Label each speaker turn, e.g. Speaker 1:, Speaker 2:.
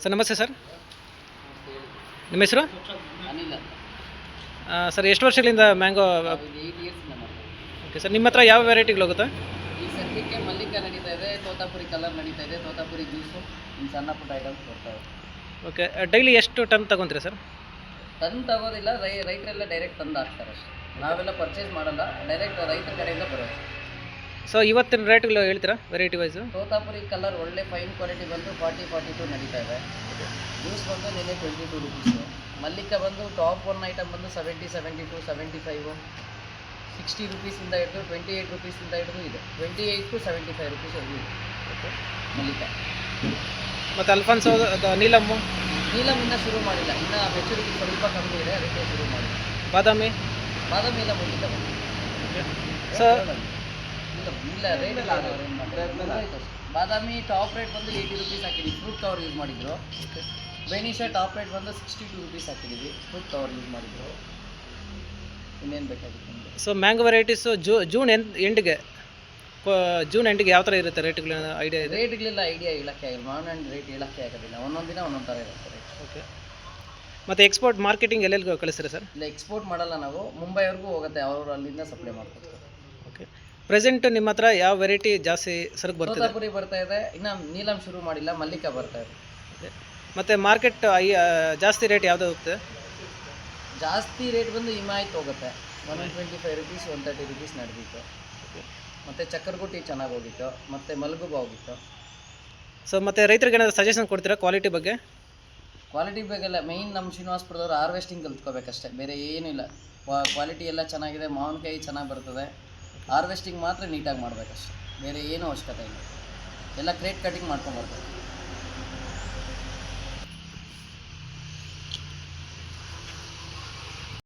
Speaker 1: Sir ನಮಸ್ತೆ sir. ನಿಮ್ಮ ಹೆಸರು? ಸರ್ ಎಷ್ಟು ವರ್ಷಗಳಿಂದ ಮ್ಯಾಂಗೋ ಓಕೆ ಸರ್ ನಿಮ್ಮ ಹತ್ರ ಯಾವ ವೆರೈಟಿಗಳು ಹೋಗುತ್ತೆ?
Speaker 2: ಮಲ್ಲಿಕ ನಡೀತಾ ಇದೆ ತೋತಾಪುರಿ ಕಲರ್ ನಡೀತಾ ಇದೆ ತೋತಾಪುರಿ ಜ್ಯೂಸು ಇನ್ನು ಸಣ್ಣ ಪುಟ್ಟ ಐಟಮ್ಸ್
Speaker 1: ಓಕೆ ಡೈಲಿ ಎಷ್ಟು ಟನ್ ತಗೊಂತೀರಾ ಸರ್?
Speaker 2: ತಂದು ತಗೋದಿಲ್ಲ ರೈ ರೈತರೆಲ್ಲ ಡೈರೆಕ್ಟ್ ತಂದು ಹಾಕ್ತಾರೆ ಅಷ್ಟೇ. ನಾವೆಲ್ಲ ಪರ್ಚೇಸ್ ಮಾಡಲ್ಲ ಡೈರೆಕ್ಟ್ ರೈತರ ಕಡೆಯಿಂದ ಬರೋದು.
Speaker 1: ಸೊ ಇವತ್ತಿನ ರೇಟ್ಗಳು ಹೇಳ್ತೀರಾ ವೆರೈಟಿ ವೈಸು
Speaker 2: ತೋತಾಪುರಿ ಕಲರ್ ಒಳ್ಳೆ ಫೈನ್ ಕ್ವಾಲಿಟಿ ಬಂದು ಫಾರ್ಟಿ ಫಾರ್ಟಿ ಟು ನಡೀತಾ ಇದೆ. ಜ್ಯೂಸ್ ಬಂದು ನಿನ್ನೆ ಟ್ವೆಂಟಿ ಟು ರುಪೀಸು ಮಲ್ಲಿಕ ಬಂದು ಟಾಪ್ ಒನ್ ಐಟಮ್ ಬಂದು seventy seventy two seventy five sixty ರುಪೀಸಿಂದ ಹಿಡಿದು ಟ್ವೆಂಟಿ ಏಯ್ಟ್ ರುಪೀಸಿಂದ ಹಿಡಿದು ಇದೆ. Twenty eight to seventy five ರುಪೀಸ್ವರೆಗೂ ಇದೆ. ಓಕೆ ಮಲ್ಲಿಕ.
Speaker 1: ಮತ್ತು ಅಲ್ಫಾನ್ಸೋ ಅದು ನೀಲಮ್
Speaker 2: ಇನ್ನೂ ಶುರು ಮಾಡಿಲ್ಲ. ಇನ್ನು ಮೆಚುರಿಟಿ ಸ್ವಲ್ಪ ಕಮ್ಮಿ ಇದೆ ಅದಕ್ಕೆ ಶುರು ಮಾಡಿಲ್ಲ.
Speaker 1: ಬಾದಾಮಿ?
Speaker 2: ಬಾದಾಮಿ ಇಲ್ಲ ಮುಂದಿಲ್ಲ
Speaker 1: ಸರ್
Speaker 2: ಇಲ್ಲ ರೇಟ್ ಇಲ್ಲ ಬಾದಾಮಿ ಟಾಪ್ ರೇಟ್ ಬಂದು ಏಯ್ಟಿ ರುಪೀಸ್ ಹಾಕಿದ್ವಿ. ಫ್ರೂಟ್ ಕವರ್ ಯೂಸ್ ಮಾಡಿದ್ರು. ಬೆನಿಷಾ ಟಾಪ್ ರೇಟ್ ಬಂದು ಸಿಕ್ಸ್ಟಿ ಟು ರುಪೀಸ್ ಹಾಕಿದ್ದೀವಿ ಫ್ರೂಟ್ ಕವರ್ ಯೂಸ್ ಮಾಡಿದ್ರು. ಇನ್ನೇನು ಬೇಕಾಗಿತ್ತು ನಿಮಗೆ?
Speaker 1: ಸೊ ಮ್ಯಾಂಗೋ ವೆರೈಟೀಸು ಜೂ ಜೂನ್ ಎಂಡ್ ಎಂಡ್ಗೆ ಜೂನ್ ಎಂಡ್ಗೆ ಯಾವ ಥರ ಇರುತ್ತೆ? ರೇಟ್ಗಳ ಐಡಿಯಾ ಇದೆ?
Speaker 2: ರೇಟ್ಗಳೆಲ್ಲ ಐಡಿಯಾ ಹೇಳಕ್ಕೆ ಆಗಿಲ್ಲ ಮಾವಿನ ಹಣ್ಣು ರೇಟ್ ಹೇಳಕ್ಕೆ ಆಗೋದಿಲ್ಲ. ಒಂದೊಂದು ದಿನ ಒಂದೊಂದು ಥರ ಇರುತ್ತೆ ರೇಟ್
Speaker 1: ಓಕೆ ಮತ್ತು ಎಕ್ಸ್ಪೋರ್ಟ್ ಮಾರ್ಕೆಟಿಂಗ್ ಎಲ್ಲೆಲ್ಲಿ ಕಳಿಸ್ತೀರಾ ಸರ್?
Speaker 2: ಇಲ್ಲ ಎಕ್ಸ್ಪೋರ್ಟ್ ಮಾಡಲ್ಲ ನಾವು. ಮುಂಬೈವರೆಗೂ ಹೋಗುತ್ತೆ. ಅವರು ಅಲ್ಲಿಂದ ಸಪ್ಲೈ ಮಾಡ್ಕೊತೀವಿ
Speaker 1: ಓಕೆ ಪ್ರೆಸೆಂಟ್ ನಿಮ್ಮ ಹತ್ರ ಯಾವ ವೆರೈಟಿ ಜಾಸ್ತಿ ಸರಕು ಬರ್ತದೆ?
Speaker 2: ತೋತಾಪುರಿ ಬರ್ತಾ ಇದೆ. ಇನ್ನು ನೀಲಂ ಶುರು ಮಾಡಿಲ್ಲ ಮಲ್ಲಿಕ ಬರ್ತಾ ಇದೆ.
Speaker 1: ಮತ್ತು ಮಾರ್ಕೆಟ್ ಐ ಜಾಸ್ತಿ ರೇಟ್ ಯಾವುದು ಹೋಗುತ್ತೆ?
Speaker 2: ಜಾಸ್ತಿ ರೇಟ್ ಬಂದು ಹಿಮಾಯತ್ ಹೋಗುತ್ತೆ. One twenty five rupees one thirty rupees ನಡೆದಿತ್ತು ಮತ್ತು ಚಕ್ಕರ್ಗುಟ್ಟಿ ಚೆನ್ನಾಗಿ ಹೋಗಿತ್ತು. ಮತ್ತು ಮಲ್ಗುಬ ಹೋಗಿತ್ತು.
Speaker 1: ಸೊ ಮತ್ತು ರೈತರಿಗೆ ಏನಾದರೂ ಸಜೆಷನ್ ಕೊಡ್ತೀರಾ ಕ್ವಾಲಿಟಿ ಬಗ್ಗೆ?
Speaker 2: ಕ್ವಾಲಿಟಿ ಬಗ್ಗೆ ಎಲ್ಲ ಮೇಯ್ನ್ ನಮ್ಮ ಶ್ರೀನಿವಾಸಪುರದವ್ರು ಹಾರ್ವೆಸ್ಟಿಂಗ್ ಕಲ್ತ್ಕೋಬೇಕಷ್ಟೇ. ಬೇರೆ ಏನೂ ಇಲ್ಲ. ಕ್ವಾಲಿಟಿ ಎಲ್ಲ ಚೆನ್ನಾಗಿದೆ ಮಾವಿನಕಾಯಿ ಚೆನ್ನಾಗಿ ಬರ್ತದೆ. ಹಾರ್ವೆಸ್ಟಿಂಗ್ ಮಾತ್ರ ನೀಟಾಗಿ ಮಾಡಬೇಕಷ್ಟೆ. ಬೇರೆ ಏನೂ ಅವಶ್ಯಕತೆ ಇಲ್ಲ. ಎಲ್ಲ ಕ್ರೇಟ್ ಕಟಿಂಗ್ ಮಾಡ್ಕೊಂಬರ್ಬೇಕು